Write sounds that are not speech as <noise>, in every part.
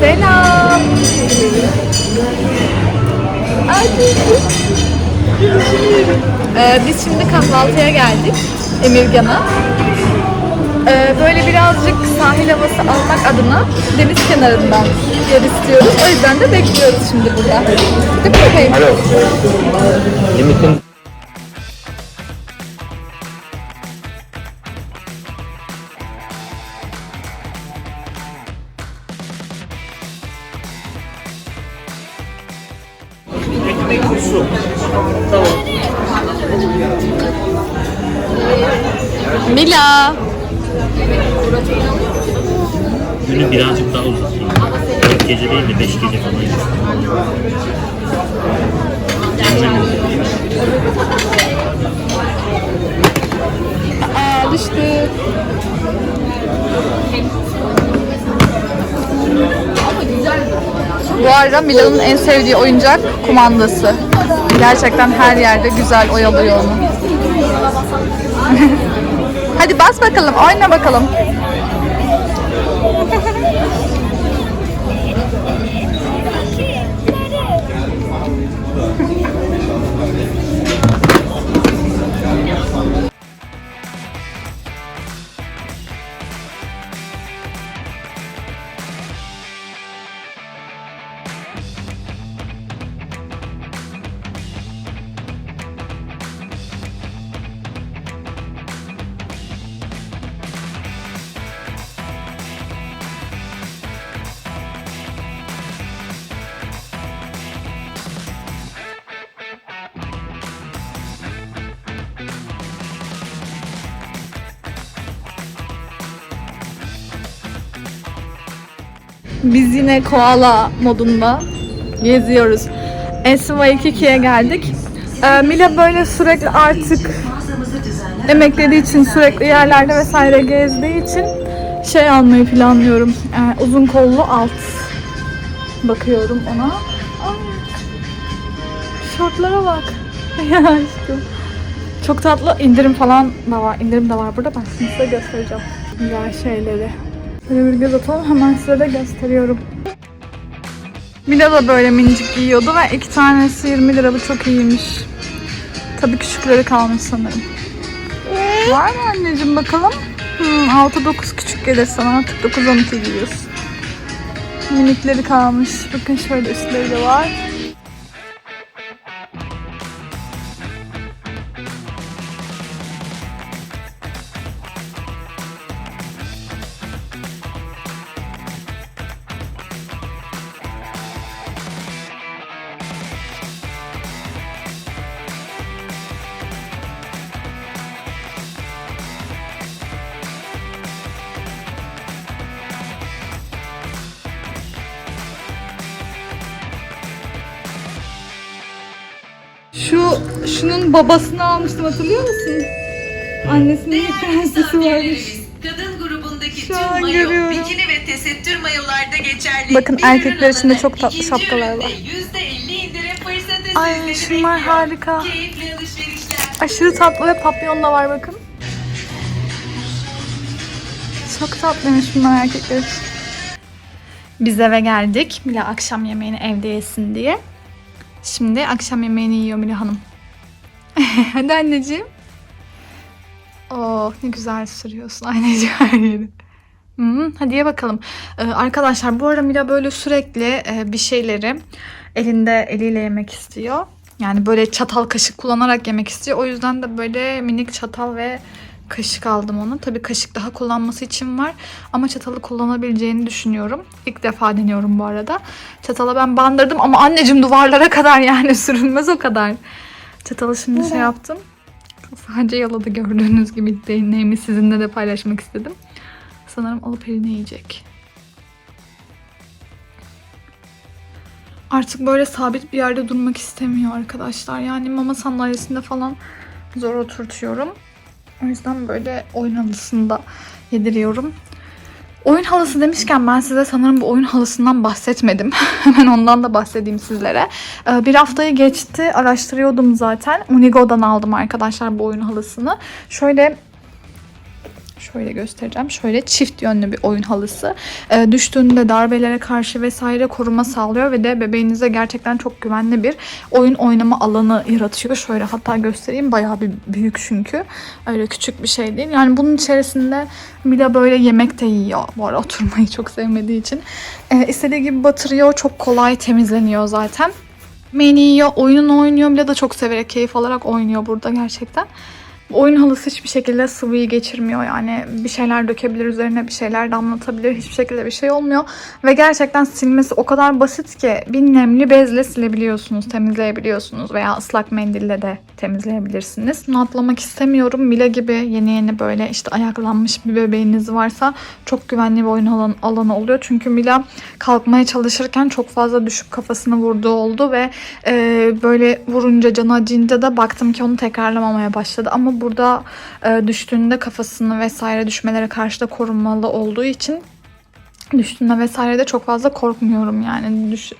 Selam. Ee, biz şimdi kahvaltıya geldik. Emirgan'a. Ee, böyle birazcık sahil havası almak adına deniz kenarından yer istiyoruz. O yüzden de bekliyoruz şimdi burada. Değil mi? Alo. Günü birazcık daha uzatayım. 4 gece değil de 5 gece falan. Aa düştü. Bu arada Mila'nın en sevdiği oyuncak kumandası. Gerçekten her yerde güzel oyalıyor onu. <laughs> Hadi bas bakalım, oyna bakalım. Biz yine koala modunda geziyoruz. SY2'ye geldik. Ee, Mila böyle sürekli artık emeklediği için sürekli yerlerde vesaire gezdiği için şey almayı planlıyorum. Ee, uzun kollu alt bakıyorum ona. Ay, şortlara bak. <laughs> ya aşkım. Çok tatlı indirim falan da var. İndirim de var burada. Ben size göstereceğim. Güzel şeyleri. Böyle bir göz atalım. Hemen size de gösteriyorum. Mila da böyle minicik giyiyordu ve iki tanesi 20 lira. Bu çok iyiymiş. Tabii küçükleri kalmış sanırım. Var mı anneciğim bakalım? Hmm, 6-9 küçük gelir sana. Artık 9-12 giyiyorsun. Minikleri kalmış. Bakın şöyle üstleri de var. Şunun babasını almıştım hatırlıyor musun? Annesinin bir prensesi varmış. Kadın grubundaki Şu tüm an mayo, görüyorum. bikini ve tesettür mayolarda geçerli. Bakın Bir erkekler ürün için de alana çok tatlı ikinci şapkalar üründe var. %50 indirim fırsatı Ay, sizleri şunlar bekliyor. harika. Keyifli alışverişler. Aşırı tatlı ve papyon da var bakın. Çok tatlıymış bunlar erkekler için. Biz eve geldik. Mila akşam yemeğini evde yesin diye. Şimdi akşam yemeğini yiyor Mila Hanım. <laughs> Hadi anneciğim. Oh ne güzel sürüyorsun anneciğim her <laughs> yeri. Hmm, hadi ye bakalım. Ee, arkadaşlar bu ara Mila böyle sürekli e, bir şeyleri elinde eliyle yemek istiyor. Yani böyle çatal kaşık kullanarak yemek istiyor. O yüzden de böyle minik çatal ve kaşık aldım onu. Tabii kaşık daha kullanması için var. Ama çatalı kullanabileceğini düşünüyorum. İlk defa deniyorum bu arada. Çatala ben bandırdım ama anneciğim duvarlara <laughs> kadar yani sürünmez o kadar. Çatalı şimdi şey yaptım. Sadece yaladı gördüğünüz gibi deneyimi sizinle de paylaşmak istedim. Sanırım alıp eline yiyecek. Artık böyle sabit bir yerde durmak istemiyor arkadaşlar. Yani mama sandalyesinde falan zor oturtuyorum. O yüzden böyle oyun halısında yediriyorum. Oyun halısı demişken ben size sanırım bu oyun halısından bahsetmedim. <laughs> Hemen ondan da bahsedeyim sizlere. Ee, Bir haftayı geçti. Araştırıyordum zaten. Unigo'dan aldım arkadaşlar bu oyun halısını. Şöyle Şöyle göstereceğim. Şöyle çift yönlü bir oyun halısı. Ee, düştüğünde darbelere karşı vesaire koruma sağlıyor ve de bebeğinize gerçekten çok güvenli bir oyun oynama alanı yaratıyor. Şöyle hatta göstereyim. Bayağı bir büyük çünkü. Öyle küçük bir şey değil. Yani bunun içerisinde Mila böyle yemek de yiyor. Bu ara oturmayı çok sevmediği için. Ee, istediği gibi batırıyor. Çok kolay temizleniyor zaten. Menü yiyor, oyununu oynuyor. Mila da çok severek, keyif alarak oynuyor burada gerçekten. Oyun halısı hiçbir şekilde sıvıyı geçirmiyor. Yani bir şeyler dökebilir üzerine bir şeyler damlatabilir. Hiçbir şekilde bir şey olmuyor. Ve gerçekten silmesi o kadar basit ki bir nemli bezle silebiliyorsunuz temizleyebiliyorsunuz veya ıslak mendille de temizleyebilirsiniz. Bunu atlamak istemiyorum. Mila gibi yeni yeni böyle işte ayaklanmış bir bebeğiniz varsa çok güvenli bir oyun alanı, alanı oluyor. Çünkü Mila kalkmaya çalışırken çok fazla düşüp kafasını vurduğu oldu ve e, böyle vurunca canı acıyınca da baktım ki onu tekrarlamamaya başladı. Ama burada e, düştüğünde kafasını vesaire düşmelere karşı da korunmalı olduğu için düştüğünde vesaire de çok fazla korkmuyorum yani. Düş,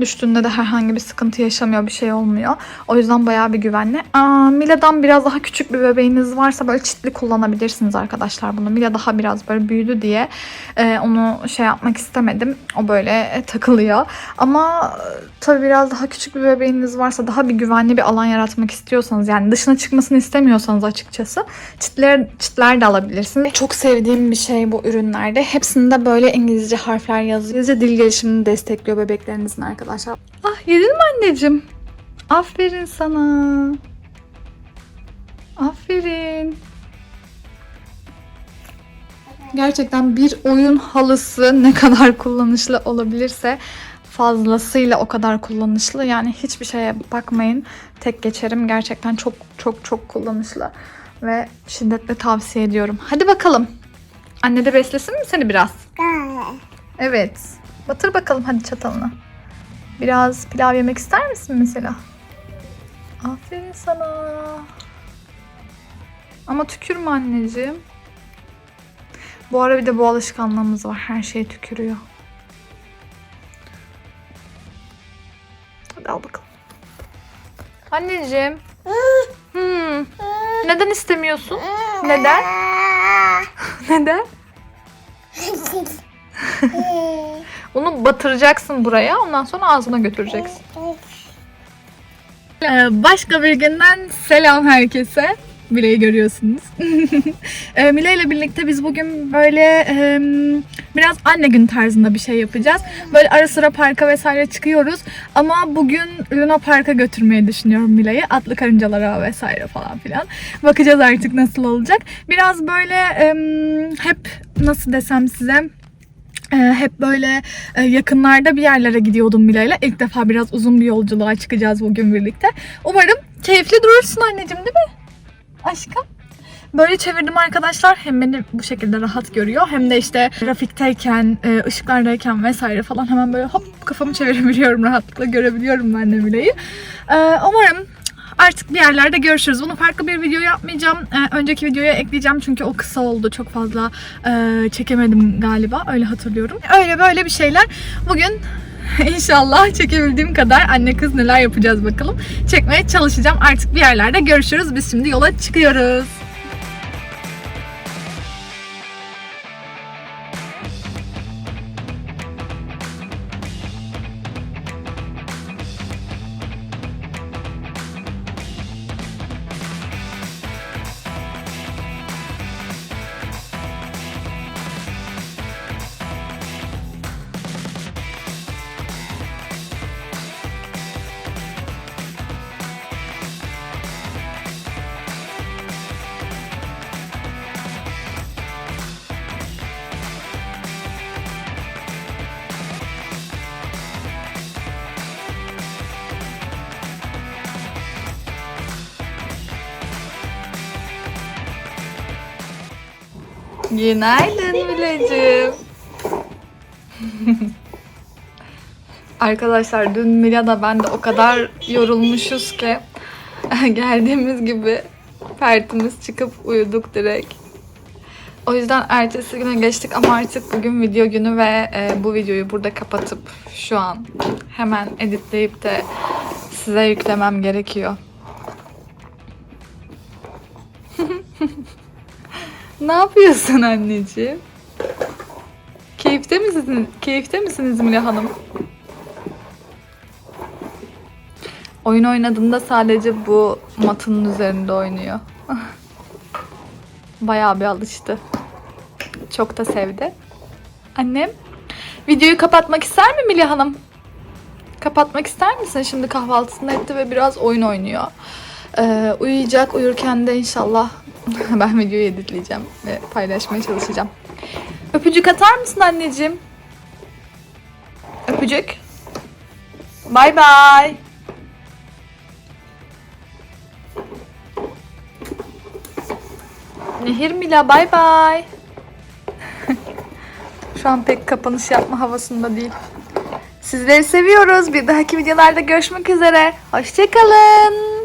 düştüğünde de herhangi bir sıkıntı yaşamıyor bir şey olmuyor. O yüzden bayağı bir güvenli. Aa, Mila'dan biraz daha küçük bir bebeğiniz varsa böyle çitli kullanabilirsiniz arkadaşlar bunu. Mila daha biraz böyle büyüdü diye e, onu şey yapmak istemedim. O böyle e, takılıyor. Ama e, tabii biraz daha küçük bir bebeğiniz varsa daha bir güvenli bir alan yaratmak istiyorsanız yani dışına çıkmasını istemiyorsanız açıkçası çitler, çitler de alabilirsiniz. Çok sevdiğim bir şey bu ürünlerde. Hepsinde böyle İngilizce harfler yazıyor. İngilizce dil gelişimini destekliyor bebeklerinizin arkadaşlar. Ah yedin mi anneciğim? Aferin sana. Aferin. Gerçekten bir oyun halısı ne kadar kullanışlı olabilirse fazlasıyla o kadar kullanışlı. Yani hiçbir şeye bakmayın. Tek geçerim. Gerçekten çok çok çok kullanışlı. Ve şiddetle tavsiye ediyorum. Hadi bakalım. Anne de beslesin mi seni biraz? Evet. Batır bakalım hadi çatalını. Biraz pilav yemek ister misin mesela? Aferin sana. Ama tükürme anneciğim. Bu ara bir de bu alışkanlığımız var. Her şeye tükürüyor. Hadi al bakalım. Anneciğim. Hmm. Neden istemiyorsun? Neden? <laughs> Neden? Onu batıracaksın buraya. Ondan sonra ağzına götüreceksin. Ee, başka bir günden selam herkese. Mile'yi görüyorsunuz. <laughs> Ee, Mile ile birlikte biz bugün böyle e, biraz anne gün tarzında bir şey yapacağız. Böyle ara sıra parka vesaire çıkıyoruz. Ama bugün Luna Park'a götürmeyi düşünüyorum Mile'yi. Atlı karıncalara vesaire falan filan. Bakacağız artık nasıl olacak. Biraz böyle e, hep nasıl desem size ee, hep böyle e, yakınlarda bir yerlere gidiyordum Mila'yla. İlk defa biraz uzun bir yolculuğa çıkacağız bugün birlikte. Umarım keyifli durursun anneciğim değil mi? Aşkım. Böyle çevirdim arkadaşlar. Hem beni bu şekilde rahat görüyor. Hem de işte trafikteyken, e, ışıklardayken vesaire falan hemen böyle hop kafamı çevirebiliyorum rahatlıkla. Görebiliyorum ben de Mila'yı. Ee, umarım Artık bir yerlerde görüşürüz. Bunu farklı bir video yapmayacağım. Ee, önceki videoya ekleyeceğim çünkü o kısa oldu. Çok fazla e, çekemedim galiba. Öyle hatırlıyorum. Öyle böyle bir şeyler. Bugün <laughs> İnşallah çekebildiğim kadar anne kız neler yapacağız bakalım. Çekmeye çalışacağım. Artık bir yerlerde görüşürüz. Biz şimdi yola çıkıyoruz. Günaydın Mileciğim. <laughs> Arkadaşlar dün Mila da ben de o kadar yorulmuşuz ki <laughs> geldiğimiz gibi pertimiz çıkıp uyuduk direkt. O yüzden ertesi güne geçtik ama artık bugün video günü ve e, bu videoyu burada kapatıp şu an hemen editleyip de size yüklemem gerekiyor. Ne yapıyorsun anneciğim? Keyifte misiniz? Keyifte misiniz Mila Hanım? Oyun oynadığında sadece bu matının üzerinde oynuyor. <laughs> Bayağı bir alıştı. Çok da sevdi. Annem, videoyu kapatmak ister mi Milya Hanım? Kapatmak ister misin? Şimdi kahvaltısını etti ve biraz oyun oynuyor. Ee, uyuyacak. Uyurken de inşallah <laughs> ben videoyu editleyeceğim ve paylaşmaya çalışacağım. Öpücük atar mısın anneciğim? Öpücük. Bay bay. Nehir Mila bay bay. <laughs> Şu an pek kapanış yapma havasında değil. Sizleri seviyoruz. Bir dahaki videolarda görüşmek üzere. Hoşçakalın.